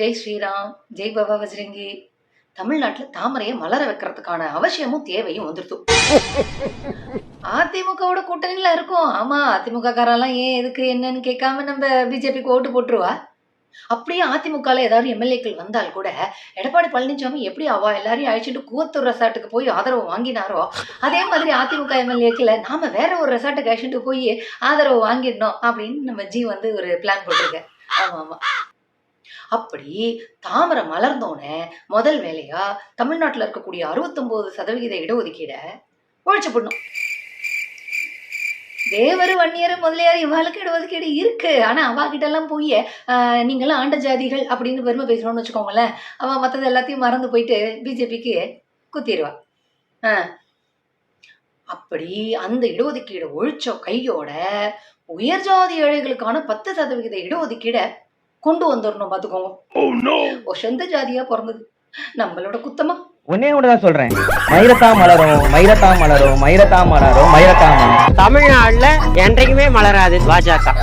ஜெய் ஸ்ரீராம் ஜெய் பாபா வஜ்ரங்கி. தமிழ்நாட்டில் தாமரையை மலர வைக்கிறதுக்கான அவசியமும் தேவையும் வந்துருத்தும் அதிமுகவோட கூட்டணியில இருக்கும். ஆமா அதிமுக காரெல்லாம் ஏன் எதுக்கு என்னன்னு கேட்காம நம்ம பிஜேபிக்கு ஓட்டு போட்டுருவா? அப்படியே அதிமுகவில் ஏதாவது எம்எல்ஏக்கள் வந்தால் கூட எடப்பாடி பழனிசாமி எப்படி அவ எல்லாரையும் அழைச்சிட்டு கூவத்தூர் ரெசார்ட்டுக்கு போய் ஆதரவு வாங்கினாரோ அதே மாதிரி அதிமுக எம்எல்ஏக்களை நாம வேற ஒரு ரெசார்ட்டுக்கு அழைச்சிட்டு போய் ஆதரவு வாங்கிடணும் அப்படின்னு நம்ம ஜி வந்து ஒரு பிளான் போட்டிருக்கேன் ஆமா ஆமா. அப்படி தாமரை மலர்ந்தோடனே முதல் வேலையா தமிழ்நாட்டில் இருக்கக்கூடிய அறுபத்தொன்பது சதவிகித இடஒதுக்கீட ஒழிச்சு போடணும் தேவர் வன்னியர் முதலியார் இவாளுக்கு இடஒதுக்கீடு இருக்கு. ஆனா அவ கிட்ட எல்லாம் போய் ஆஹ், நீங்களாம் ஆண்ட ஜாதிகள் அப்படின்னு பெருமை பேசணும்னு வச்சுக்கோங்களேன். அவ மற்றது எல்லாத்தையும் மறந்து போயிட்டு பிஜேபிக்கு குத்திடுவா அப்படி அந்த இடஒதுக்கீடை ஒழிச்ச கையோட உயர் ஜாதி ஏழைகளுக்கான பத்து சதவிகித இடஒதுக்கீடை கொண்டு வந்துடணும் பாத்துக்கோங்க. ஒசந்த ஜாதியா பிறந்தது. நம்மளோட குத்தமா? ஒன்னே ஒன்று தான் சொல்றேன். மயிரத்தா மலரும் மயிரத்தா மலரும் மயிரத்தா மலரும் மயிரத்தா மலரும். தமிழ்நாட்டுல என்றைக்குமே மலராது பாஜக.